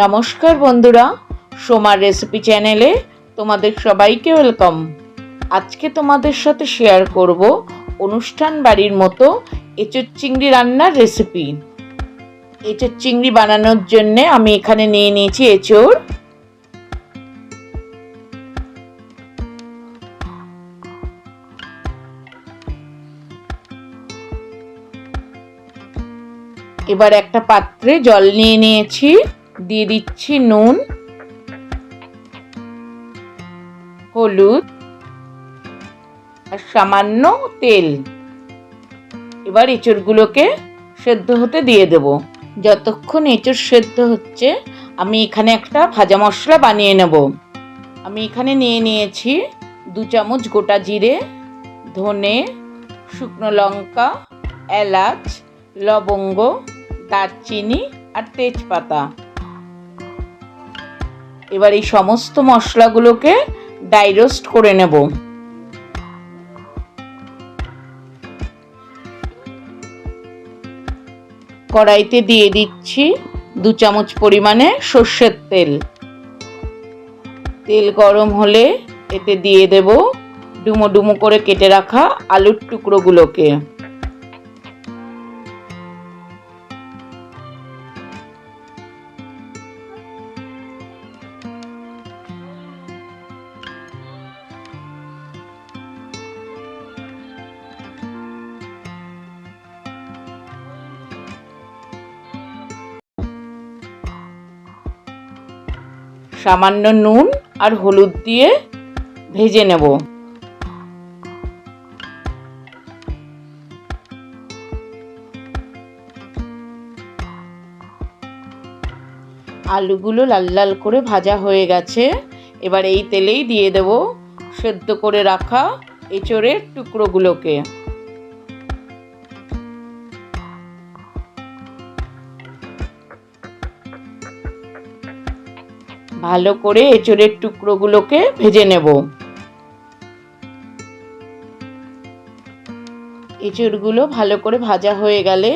নমস্কার বন্ধুরা, সোমার রেসিপি চ্যানেলে তোমাদের সবাইকে ওয়েলকাম আজকে তোমাদের সাথে শেয়ার করব অনুষ্ঠান বাড়ির মতো এঁচোর চিংড়ি রান্নার রেসিপি এঁচোর চিংড়ি বানানোর জন্য আমি এখানে নিয়ে নিয়েছি এঁচোড়। এবার একটা পাত্রে জল নিয়ে নিয়েছি। দিয়ে দিচ্ছি নুন, হলুদ, আর সামান্য তেল। এবার এঁচড়গুলোকে সেদ্ধ হতে দিয়ে দেব। যতক্ষণ এঁচড় সেদ্ধ হচ্ছে, আমি এখানে একটা ভাজা মশলা বানিয়ে নেব। আমি এখানে নিয়ে নিয়েছি দু চামচ গোটা জিরে, ধনে, শুকনো লঙ্কা, এলাচ, লবঙ্গ, দারচিনি আর তেজপাতা। এবার এই সমস্ত মশলাগুলোকে ডাইরোস্ট করে নেব। কড়াইতে দিয়ে দিচ্ছি দু চামচ পরিমাণে সর্ষের তেল। তেল গরম হলে এতে দিয়ে দেব ডুমো ডুমো করে কেটে রাখা আলুর টুকরোগুলোকে। সামান্য নুন আর হলুদ দিয়ে ভেজে নেব। আলুগুলো লাল লাল করে ভাজা হয়ে গেছে। এবার এই তেলেই দিয়ে দেব সেদ্ধ করে রাখা এঁচড়ের টুকরোগুলোকে। ভালো করে এঁচড়ের টুকরোগুলোকে ভেজে নেব। এঁচড়গুলো ভালো করে ভাজা হয়ে গেলে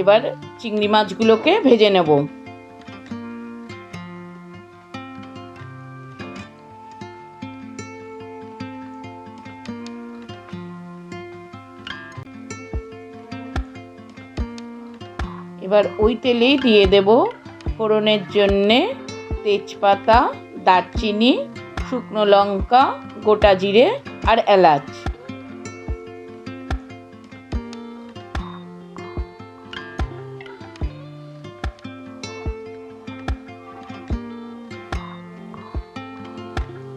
এবার চিংড়ি মাছগুলোকে ভেজে নেব। এবার ওই তেলেই দিয়ে দেব ফোড়নের জন্যে তেজপাতা, দারচিনি, শুকনো লঙ্কা, গোটা জিরে আর এলাচ।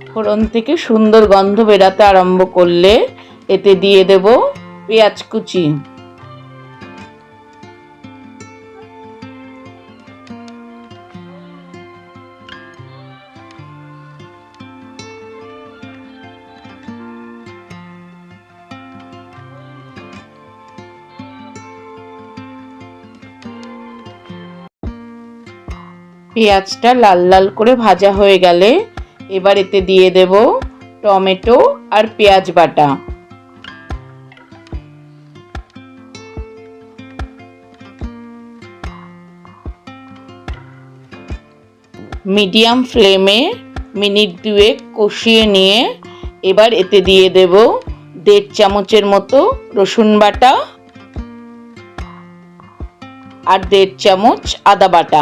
ফোড়ন থেকে সুন্দর গন্ধ বেরাতে আরম্ভ করলে এতে দিয়ে দেব পেঁয়াজ কুচি। পেঁয়াজটা লাল লাল করে ভাজা হয়ে গেলে এবার এতে দিয়ে দেব টমেটো আর পেঁয়াজ বাটা। মিডিয়াম ফ্লেমে মিনিট দুয়েক কষিয়ে নিয়ে এবার এতে দিয়ে দেব দেড় চামচের মতো রসুন বাটা আর দেড় চামচ আদা বাটা।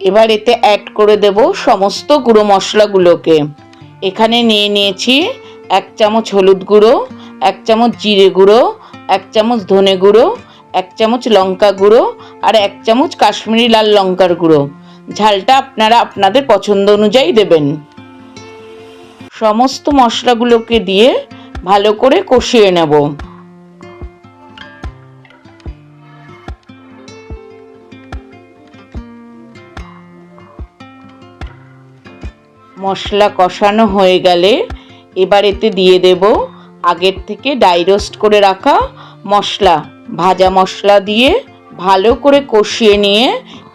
এবার এতে অ্যাড করে দেব সমস্ত গুঁড়ো মশলাগুলোকে। এখানে নিয়ে নিয়েছি এক চামচ হলুদ গুঁড়ো, এক চামচ জিরে গুঁড়ো, এক চামচ ধনে গুঁড়ো, এক চামচ লঙ্কা গুঁড়ো আর এক চামচ কাশ্মীরি লাল লঙ্কার গুঁড়ো। ঝালটা আপনারা আপনাদের পছন্দ অনুযায়ী দেবেন। সমস্ত মশলাগুলোকে দিয়ে ভালো করে কষিয়ে নেব। মশলা কষানো হয়ে গেলে এবার এতে দিয়ে দেব আগের থেকে ডাই রোস্ট করে রাখা মশলা। ভাজা মশলা দিয়ে ভালো করে কষিয়ে নিয়ে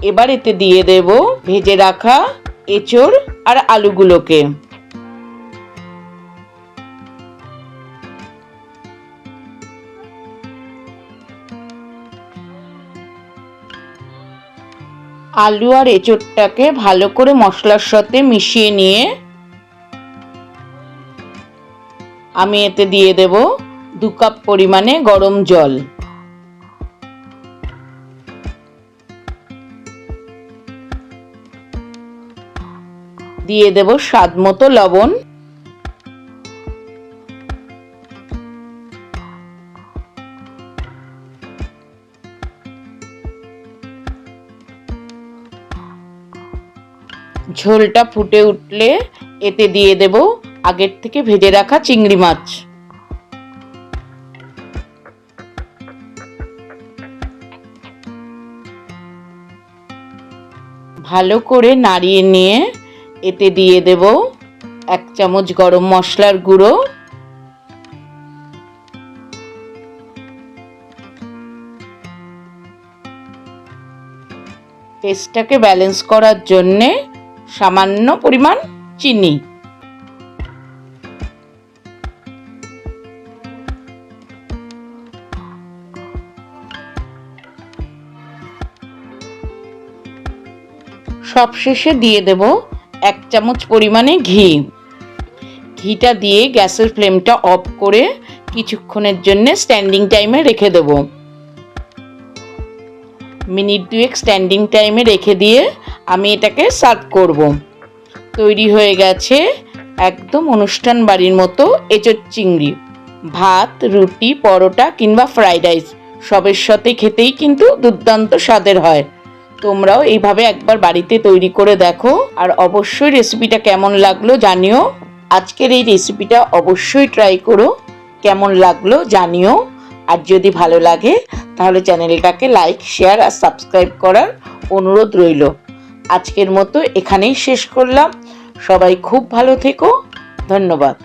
এবার এতে দিয়ে দেব ভেজে রাখা এঁচড় আর আলুগুলোকে। আলু আর এঁচোড়টাকে ভালো করে মশলার সাথে মিশিয়ে নিয়ে আমি এতে দিয়ে দেব দু কাপ পরিমাণে গরম জল। দিয়ে দেব স্বাদ মতো লবণ। ঝোলটা ফুটে উঠলে এতে দিয়ে দেব আগের থেকে ভেজে রাখা চিংড়ি মাছ। ভালো করে নাড়িয়ে নিয়ে এতে দিয়ে দেব এক চামচ গরম মশলার গুঁড়ো। টেস্টটাকে ব্যালেন্স করার জন্যে সামান্য পরিমাণ চিনি। সবশেষে দিয়ে দেব এক চামচ পরিমাণে ঘি। ঘিটা দিয়ে গ্যাসের ফ্লেমটা অফ করে কিছুক্ষণের জন্য স্ট্যান্ডিং টাইমে রেখে দেব। মিনিট দুয়েক স্ট্যান্ডিং টাইমে রেখে দিয়ে আমি এটাকে সার্ভ করব। তৈরি হয়ে গেছে একদম অনুষ্ঠান বাড়ির মতো এঁচোর চিংড়ি। ভাত, রুটি, পরোটা কিংবা ফ্রাইড রাইস, সবের সাথে খেতেই কিন্তু দুর্দান্ত স্বাদের হয়। তোমরাও এইভাবে একবার বাড়িতে তৈরি করে দেখো আর অবশ্যই রেসিপিটা কেমন লাগল জানিও। আজকের এই রেসিপিটা অবশ্যই ট্রাই করো, কেমন লাগল জানিও। আর যদি ভালো লাগে তাহলে চ্যানেলটাকে লাইক, শেয়ার আর সাবস্ক্রাইব করার অনুরোধ রইল। আজকের মতো এখানেই শেষ করলাম। সবাই খুব ভালো থেকো। ধন্যবাদ।